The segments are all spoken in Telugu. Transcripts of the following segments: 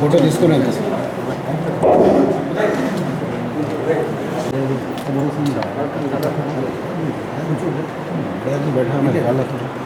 ఫోటో తీసుకున్నాను సార్ बैठा मैं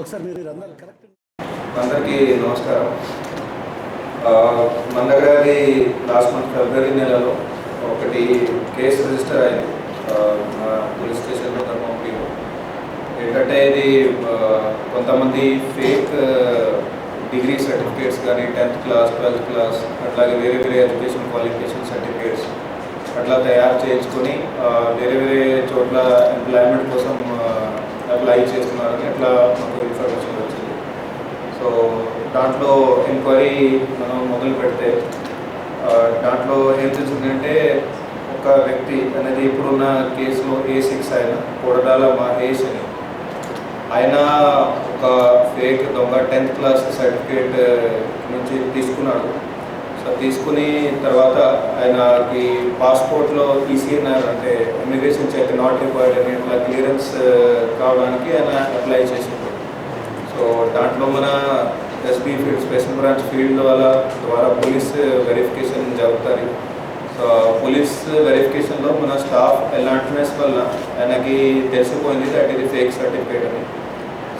ఒకసారి మీరు కరెక్ట్ అందరికీ నమస్కారం. మన దగ్గర అది లాస్ట్ మంత్ ఫిబ్రవరి నెలలో ఒకటి కేసు రిజిస్టర్ అయింది. మా పోలీస్ స్టేషన్లో ధర్మపురిలో ఏంటంటే ఇది కొంతమంది ఫేక్ డిగ్రీ సర్టిఫికేట్స్ కానీ టెన్త్ క్లాస్ ట్వెల్త్ క్లాస్ అట్లాగే వేరే వేరే ఎడ్యుకేషన్ క్వాలిఫికేషన్ సర్టిఫికేట్స్ అట్లా తయారు చేయించుకొని వేరే వేరే చోట్ల ఎంప్లాయ్మెంట్ కోసం లైవ్ చేస్తున్నారని అట్లా మాకు ఇన్ఫర్మేషన్ వచ్చింది. సో దాంట్లో ఎంక్వైరీ మనం మొదలు పెడితే దాంట్లో ఏం తెలిసిందంటే ఒక వ్యక్తి అనేది ఇప్పుడున్న కేసులో ఏ సిక్స్ ఆయన కొడడాల మహేష్ అని. ఆయన ఒక ఫేక్ దొంగ టెన్త్ క్లాస్ సర్టిఫికేట్ నుంచి తీసుకున్నాడు. సో తీసుకుని తర్వాత ఆయనకి పాస్పోర్ట్లో ఈసీఎన్ఆర్ అంటే ఇమిగ్రేషన్ చెక్ నాట్ రిక్వైర్డ్ అని ఇట్లా క్లియరెన్స్ కావడానికి ఆయన అప్లై చేసింది సో దాంట్లో మన SB field special branch field వాళ్ళ ద్వారా పోలీస్ వెరిఫికేషన్ జరుగుతుంది. సో పోలీస్ వెరిఫికేషన్లో మన స్టాఫ్ అలర్ట్నెస్ వల్ల ఆయనకి తెలిసిపోయింది దట్ ఇది ఫేక్ సర్టిఫికేట్ అని.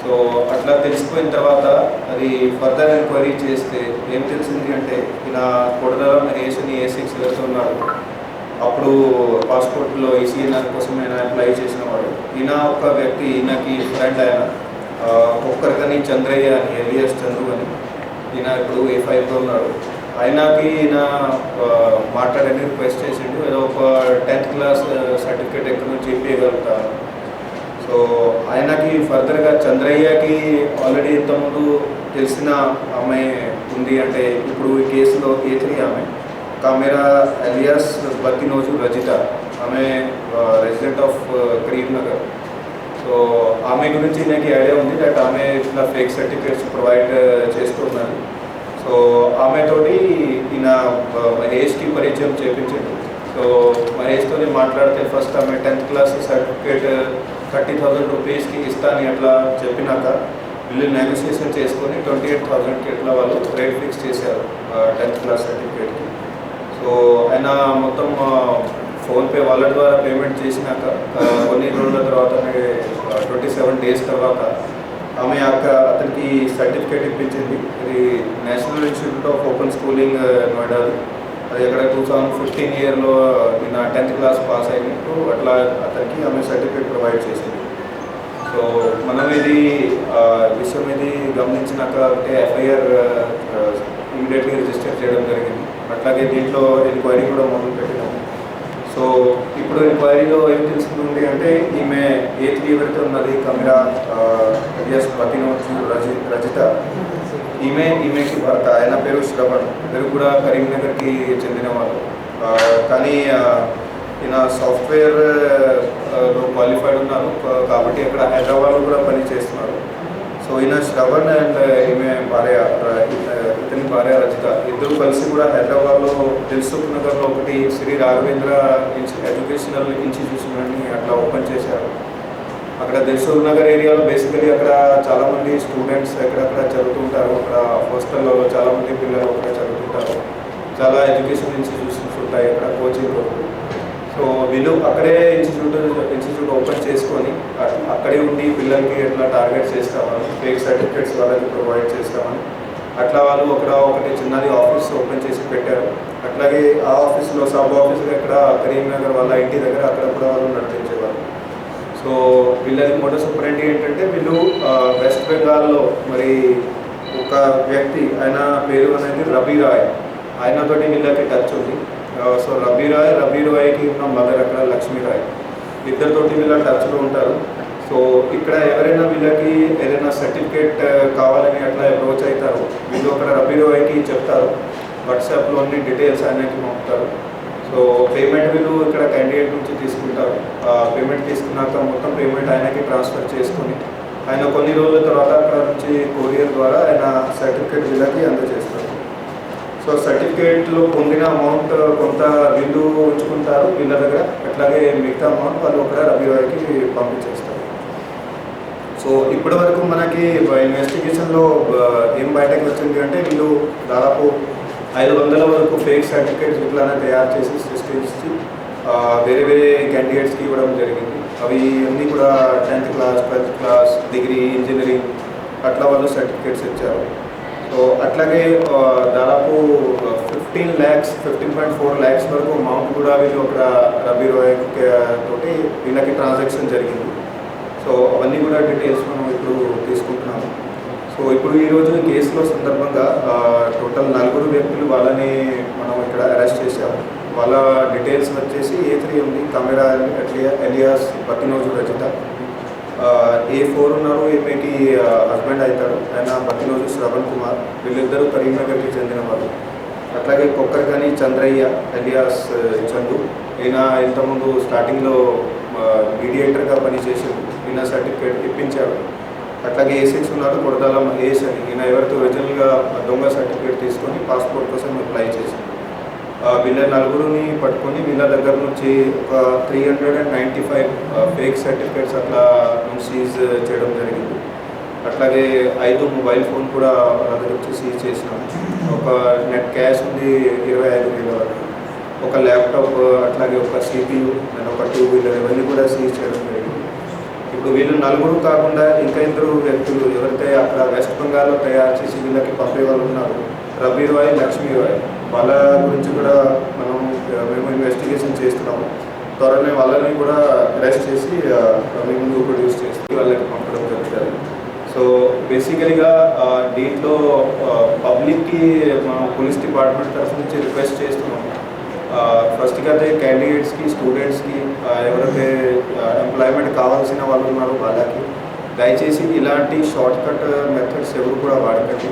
సో అట్లా తెలిసిపోయిన తర్వాత అది ఫర్దర్ ఎంక్వైరీ చేస్తే ఏం తెలిసింది అంటే ఇలా కొడదల మహేష్ అని ఏ సిక్స్ వెళ్తున్నాడు. అప్పుడు పాస్పోర్ట్లో ఈసీఎన్ఆర్ కోసం నేను అప్లై చేసిన వాడు ఈయన ఒక వ్యక్తి ఈయనకి ఫ్రెండ్ ఆయన. ఒక్కరికని చంద్రయ్య అని ఎలియస్ చంద్రు అని. ఈయన ఇప్పుడు ఏ ఫైవ్లో ఉన్నాడు. ఆయనకి ఈయన మాట్లాడని రిక్వెస్ట్ చేసిండు. ఏదో ఒక టెన్త్ క్లాస్ సర్టిఫికేట్ ఎక్కడి నుంచి ఇవ్వగలుగుతాను సో ఆయనకి ఫర్దర్గా చంద్రయ్యకి ఆల్రెడీ ఇంతకుముందు తెలిసిన ఆమె ఉంది. అంటే ఇప్పుడు ఈ కేసులో ఏ త్రీ ఆమె? కామెరా అలియాస్ బతినోజు రజిత ఆమె రెసిడెంట్ ఆఫ్ కరీంనగర్ సో ఆమె గురించి నాకు ఐడియా ఉంది దట్ ఆమె ఇట్లా ఫేక్ సర్టిఫికేట్స్ ప్రొవైడ్ చేస్తున్నారు సో ఆమెతోటి ఈయన ఆ, మహేష్కి పరిచయం చేపించాడు సో మహేష్తో మాట్లాడితే ఫస్ట్ ఆమె tenth class certificate thirty thousand రూపీస్కి ఇస్తానని అట్లా చెప్పినాక వీళ్ళు నెగోసియేషన్ చేసుకొని ట్వంటీ ఎయిట్ థౌజండ్కి ఎట్లా వాళ్ళు రేట్ ఫిక్స్ చేశారు టెన్త్ క్లాస్ సర్టిఫికేట్కి సో ఆయన మొత్తం ఫోన్పే వాలెట్ ద్వారా పేమెంట్ చేసినాక కొన్ని రోజుల తర్వాత ట్వంటీ సెవెన్ డేస్ తర్వాత ఆమె అక్క అతనికి సర్టిఫికేట్ ఇప్పించింది. ఇది National Institute of Open Schooling Noida అది అక్కడ టూ థౌజండ్ ఫిఫ్టీన్ ఇయర్లో నిన్న టెన్త్ క్లాస్ పాస్ అయినట్టు అట్లా అతనికి ఆమె సర్టిఫికేట్ ప్రొవైడ్ చేసింది. సో మనం ఇది విషయం ఇది గమనించినాక అంటే ఎఫ్ఐఆర్ ఇమీడియట్లీ రిజిస్టర్ చేయడం జరిగింది. అట్లాగే దీంట్లో ఎంక్వైరీ కూడా మొదలు పెట్టినాము సో ఇప్పుడు ఎంక్వైరీలో ఏం తెలుస్తుంది అంటే ఈమె ఏ త్రీ ఎవరైతే ఉన్నది కమిరా ఎస్ పతినోజు రజి రజిత. ఈమె ఈమెకి భర్త ఆయన పేరు శ్రవణ్. పేరు కూడా కరీంనగర్కి చెందిన వాళ్ళు. కానీ ఈయన సాఫ్ట్వేర్లో క్వాలిఫైడ్ ఉన్నారు. కాబట్టి అక్కడ హైదరాబాద్లో కూడా పని చేస్తున్నారు. సో ఈయన శ్రవణ్ అండ్ ఈమె భార్య భార్య రచిత. ఇద్దరు కలిసి కూడా హైదరాబాద్లో దిల్సుఖ్ నగర్లో ఒకటి శ్రీ రాఘవేంద్ర ఎడ్యుకేషనల్ ఇన్స్టిట్యూషన్ అని అట్లా ఓపెన్ చేశారు. అక్కడ దిల్సుఖ్ నగర్ ఏరియాలో బేసికలీ అక్కడ చాలామంది స్టూడెంట్స్ ఎక్కడక్కడ చదువుతుంటారు. అక్కడ హాస్టల్లో చాలామంది పిల్లలు అక్కడ చదువుతుంటారు. చాలా ఎడ్యుకేషన్ ఇన్స్టిట్యూషన్స్ ఉంటాయి అక్కడ కోచింగ్ సో వీళ్ళు అక్కడే ఇన్స్టిట్యూట్ ఇన్స్టిట్యూట్ ఓపెన్ చేసుకొని అక్కడే ఉండి పిల్లలకి ఎట్లా టార్గెట్ చేస్తామని ఫేక్ సర్టిఫికేట్స్ వాళ్ళకి ప్రొవైడ్ చేస్తామని అట్లా వాళ్ళు అక్కడ ఒకటి చిన్నది ఆఫీస్ ఓపెన్ చేసి పెట్టారు. అట్లాగే ఆ ఆఫీస్లో సబ్ ఆఫీసులు ఇక్కడ కరీంనగర్ వాళ్ళ ఇంటి దగ్గర అక్కడ కూడా వాళ్ళు నడిపించేవారు. సో వీళ్ళది మోడల్ సూపరెంట్ ఏంటంటే వీళ్ళు వెస్ట్ బెంగాల్లో మరి ఒక వ్యక్తి ఆయన పేరు అనేది రబీ రాయ్. ఆయనతోటి వీళ్ళకి టచ్ ఉంది. సో రబీ రాయ్ రబీ రాయ్కి ఉన్న మదర్ అక్కడ లక్ష్మీ రాయ్. ఇద్దరితోటి వీళ్ళ టచ్లో ఉంటారు. సో ఇక్కడ ఎవరైనా వీళ్ళకి ఏదైనా సర్టిఫికేట్ కావాలని అట్లా అప్రోచ్ అవుతారు. వీళ్ళు అక్కడ రబీ చెప్తారు. వాట్సాప్లో అన్ని డీటెయిల్స్ అనేవి పంపుతారు. సో పేమెంట్ వీళ్ళు ఇక్కడ క్యాండిడేట్ నుంచి తీసుకుంటారు. పేమెంట్ తీసుకున్నాక మొత్తం పేమెంట్ ఆయనకి ట్రాన్స్ఫర్ చేసుకొని ఆయన కొన్ని రోజుల తర్వాత అక్కడ నుంచి కొరియర్ ద్వారా ఆయన సర్టిఫికేట్ వీళ్ళకి అందజేస్తారు. సో సర్టిఫికేట్లో పొందిన అమౌంట్ కొంత వీళ్ళు ఉంచుకుంటారు. వీళ్ళ దగ్గర అట్లాగే మిగతా అమౌంట్ వాళ్ళు ఒక రబీ పంపించేస్తారు. సో ఇప్పటి వరకు మనకి ఇన్వెస్టిగేషన్లో ఏం బయటకు వచ్చింది అంటే వీళ్ళు దాదాపు ఐదు వందల వరకు ఫేక్ సర్టిఫికేట్స్ ఇట్లానే తయారు చేసి సృష్టించి వేరే వేరే క్యాండిడేట్స్కి ఇవ్వడం జరిగింది. అవి అన్నీ కూడా tenth class twelfth class degree engineering అట్లా వాళ్ళు సర్టిఫికేట్స్ ఇచ్చారు. సో అట్లాగే దాదాపు fifteen lakhs fifteen point four lakhs వరకు అమౌంట్ కూడా వీళ్ళు అక్కడ రబీ రోయ్ తోటి వీళ్ళకి ట్రాన్సాక్షన్ జరిగింది. సో అవన్నీ కూడా డీటెయిల్స్ మనం ఇప్పుడు తీసుకుంటున్నాము. సో ఇప్పుడు ఈరోజు ఈ కేసులో సందర్భంగా టోటల్ నలుగురు వ్యక్తులు వాళ్ళని మనం ఇక్కడ అరెస్ట్ చేశాము. వాళ్ళ డీటెయిల్స్ వచ్చేసి ఏ త్రీ ఉంది. కెమెరా ఎట్లియా alias Bathinoju Rachitha. A four ఉన్నారు. ఈమెకి హస్బెండ్ అవుతాడు ఆయన బతినోజు శ్రవణ్ కుమార్. వీళ్ళిద్దరూ కరీంనగర్కి చెందిన వాళ్ళు. అట్లాగే కొక్కర్గని చంద్రయ్య ఎలియాస్ చందు. ఈయన ఇంతకుముందు స్టార్టింగ్లో మీడియేటర్గా పనిచేసి ఈయన సర్టిఫికేట్ ఇప్పించాడు అట్లాగే ఏ సెక్స్ ఉన్నారు కొడదాల మహేష్ అని. ఈయన ఎవరితో ఒరిజినల్గా దొంగ సర్టిఫికేట్ తీసుకొని పాస్పోర్ట్ కోసం అప్లై చేశాను వీళ్ళ నలుగురిని పట్టుకొని వీళ్ళ దగ్గర నుంచి ఒక three hundred and ninety five fake certificates అట్లా సీజ్ చేయడం జరిగింది. అట్లాగే ఐదు మొబైల్ ఫోన్ కూడా వాళ్ళ దగ్గర నుంచి సీజ్ చేసినాం. ఒక నెట్ క్యాష్ ఉంది ఇరవై ఐదు వేల వరకు. ఒక ల్యాప్టాప్ అట్లాగే ఒక సిపియు అండ్ ఒక టూ వీలర్ ఇవన్నీ కూడా సీజ్ చేయడం జరిగింది. ఇప్పుడు వీళ్ళు నలుగురు కాకుండా ఇంకా ఇద్దరు వ్యక్తులు ఎవరైతే అక్కడ వెస్ట్ బెంగాల్లో తయారు చేసి వీళ్ళకి పంపే వాళ్ళు ఉన్నారు రవి రాయ్ లక్ష్మీ రాయ్. వాళ్ళ గురించి కూడా మనం మేము ఇన్వెస్టిగేషన్ చేస్తున్నాము త్వరనే వాళ్ళని కూడా అరెస్ట్ చేసి మీ ముందు ప్రొడ్యూస్ చేసి వాళ్ళకి పంపడం జరుగుతుంది. సో బేసికలీగా దీంట్లో పబ్లిక్కి మనం పోలీస్ డిపార్ట్మెంట్ తరఫు నుంచి రిక్వెస్ట్ చేస్తున్నాం. ఫస్ట్గా అయితే క్యాండిడేట్స్కి స్టూడెంట్స్కి ఎవరైతే ఎంప్లాయ్మెంట్ కావాల్సిన వాళ్ళు ఉన్నారో వాళ్ళకి దయచేసి ఇలాంటి షార్ట్ కట్ మెథడ్స్ ఎవరు కూడా వాడకండి.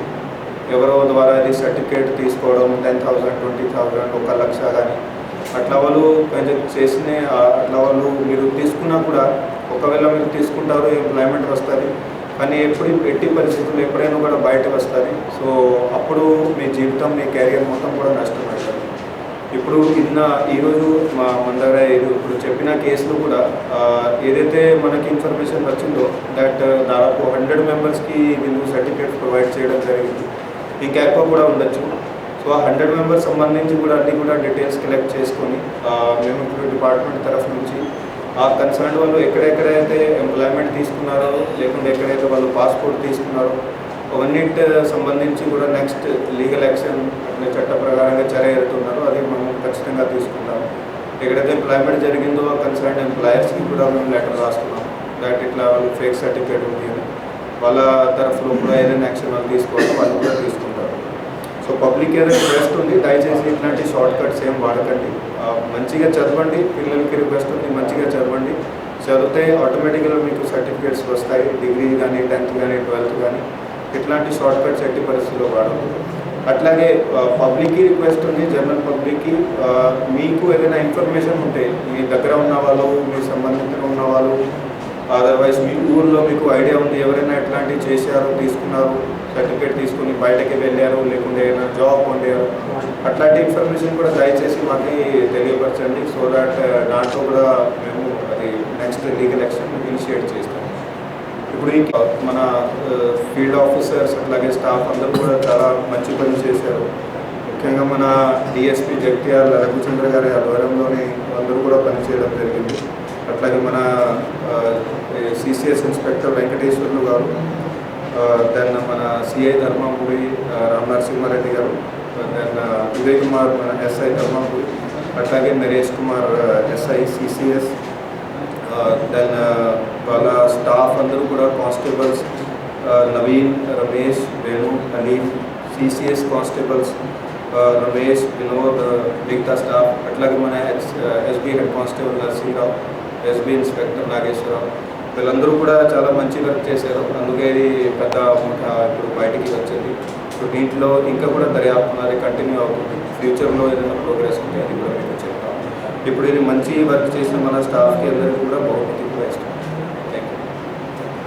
ఎవరో ద్వారా అది సర్టిఫికేట్ తీసుకోవడం టెన్ థౌసండ్ ట్వంటీ థౌసండ్ ఒక లక్ష కానీ అట్లా వాళ్ళు కొంచెం చేసిన అట్లా వాళ్ళు మీరు తీసుకున్నా కూడా ఒకవేళ మీరు తీసుకుంటారు ఎంప్లాయ్మెంట్ వస్తుంది. కానీ ఎప్పుడు ఎట్టి పరిస్థితులు ఎప్పుడైనా కూడా బయటకు వస్తుంది. సో అప్పుడు మీ జీవితం మీ కెరియర్ మొత్తం కూడా నష్టమవుతుంది ఇప్పుడు నిన్న ఈరోజు మా మన ఇప్పుడు చెప్పిన కేసులో కూడా ఏదైతే మనకి ఇన్ఫర్మేషన్ వచ్చిందో దట్ దాదాపు హండ్రెడ్ మెంబర్స్కి వీళ్ళు సర్టిఫికేట్ ప్రొవైడ్ చేయడం జరిగింది. ఇంకా ఎక్కువ కూడా ఉండొచ్చు. సో ఆ హండ్రెడ్ మెంబర్స్ సంబంధించి కూడా అన్నీ కూడా డీటెయిల్స్ కలెక్ట్ చేసుకొని మేము ఇప్పుడు డిపార్ట్మెంట్ తరఫు నుంచి ఆ కన్సర్న్ వాళ్ళు ఎక్కడెక్కడైతే ఎంప్లాయ్మెంట్ తీసుకున్నారో లేకుంటే ఎక్కడైతే వాళ్ళు పాస్పోర్ట్ తీసుకున్నారో అవన్నిటి సంబంధించి కూడా నెక్స్ట్ లీగల్ యాక్షన్ అట్లా చట్ట ప్రకారంగా చర్య ఎడుతున్నారో అది మనం ఖచ్చితంగా తీసుకుంటాం ఎక్కడైతే ఎంప్లాయ్మెంట్ జరిగిందో కన్సర్న్ ఎంప్లాయర్స్కి కూడా మేము లెటర్ రాస్తున్నాం. దాట్ ఇట్లా వాళ్ళు ఫేక్ సర్టిఫికేట్ ఉంది అని. వాళ్ళ తరఫులో కూడా ఏదైనా యాక్షన్ వాళ్ళు తీసుకోవాలి వాళ్ళు కూడా తీసుకుంటారు. సో పబ్లిక్ ఏదైనా రిక్వెస్ట్ ఉంది దయచేసి ఇట్లాంటి షార్ట్ కట్స్ ఏం వాడకండి. మంచిగా చదవండి పిల్లలకి రిక్వెస్ట్ ఉంది మంచిగా చదవండి. చదివితే ఆటోమేటిక్గా మీకు సర్టిఫికేట్స్ వస్తాయి. డిగ్రీ కానీ టెన్త్ కానీ ట్వెల్త్ కానీ. ఎట్లాంటి షార్ట్ కట్స్ ఎట్టి పరిస్థితుల్లో వాడదు అట్లాగే పబ్లిక్కి రిక్వెస్ట్ ఉంది జనరల్ పబ్లిక్కి మీకు ఏదైనా ఇన్ఫర్మేషన్ ఉంటే మీ దగ్గర ఉన్న వాళ్ళు మీ సంబంధితులు ఉన్న వాళ్ళు అదర్వైజ్ మీ ఊర్లో మీకు ఐడియా ఉంది ఎవరైనా ఎట్లాంటివి చేశారు తీసుకున్నారు సర్టిఫికేట్ తీసుకుని బయటకి వెళ్ళారు లేకుంటే ఏదైనా జాబ్ పొందారు అట్లాంటి ఇన్ఫర్మేషన్ కూడా దయచేసి మాకు తెలియపరచండి సో దాట్ దాంట్లో కూడా మేము అది నెక్స్ట్ లీగల్ యాక్షన్ ఇనిషియేట్ చేస్తాం. ఇప్పుడు మన ఫీల్డ్ ఆఫీసర్స్ అట్లాగే స్టాఫ్ అందరూ కూడా చాలా మంచి పని చేశారు. ముఖ్యంగా మన డిఎస్పి జగిత్యాల రఘుచంద్ర గారి ఆధ్వర్యంలోనే అందరూ కూడా పనిచేయడం జరిగింది. అట్లాగే మన సిసిఎస్ ఇన్స్పెక్టర్ వెంకటేశ్వర్లు గారు దెన్ మన సిఐ ధర్మపురి రామ్ నరసింహారెడ్డి గారు దెన్ విజయ్ కుమార్ మన ఎస్ఐ ధర్మపురి అట్లాగే Naresh Kumar SI CCS then వాళ్ళ స్టాఫ్ అందరూ కూడా constables Naveen Ramesh Venu Aleem CCS constables Ramesh Vinod మిగతా స్టాఫ్ అట్లాగే మన H SB head constable Narsingrao SB inspector Nageswararao వీళ్ళందరూ కూడా చాలా మంచి వర్క్ చేశారు. అందుకే ఇది పెద్ద ఇప్పుడు బయటికి వచ్చింది. ఇప్పుడు దీంట్లో ఇంకా కూడా దర్యాప్తు అనేది కంటిన్యూ అవుతుంది. ఫ్యూచర్లో ఏదైనా ప్రోగ్రెస్ ఉంటే అది కూడా మీకు చెప్తాం. ఇప్పుడు ఇది మంచి వర్క్ చేసిన మన స్టాఫ్కి అందరికీ కూడా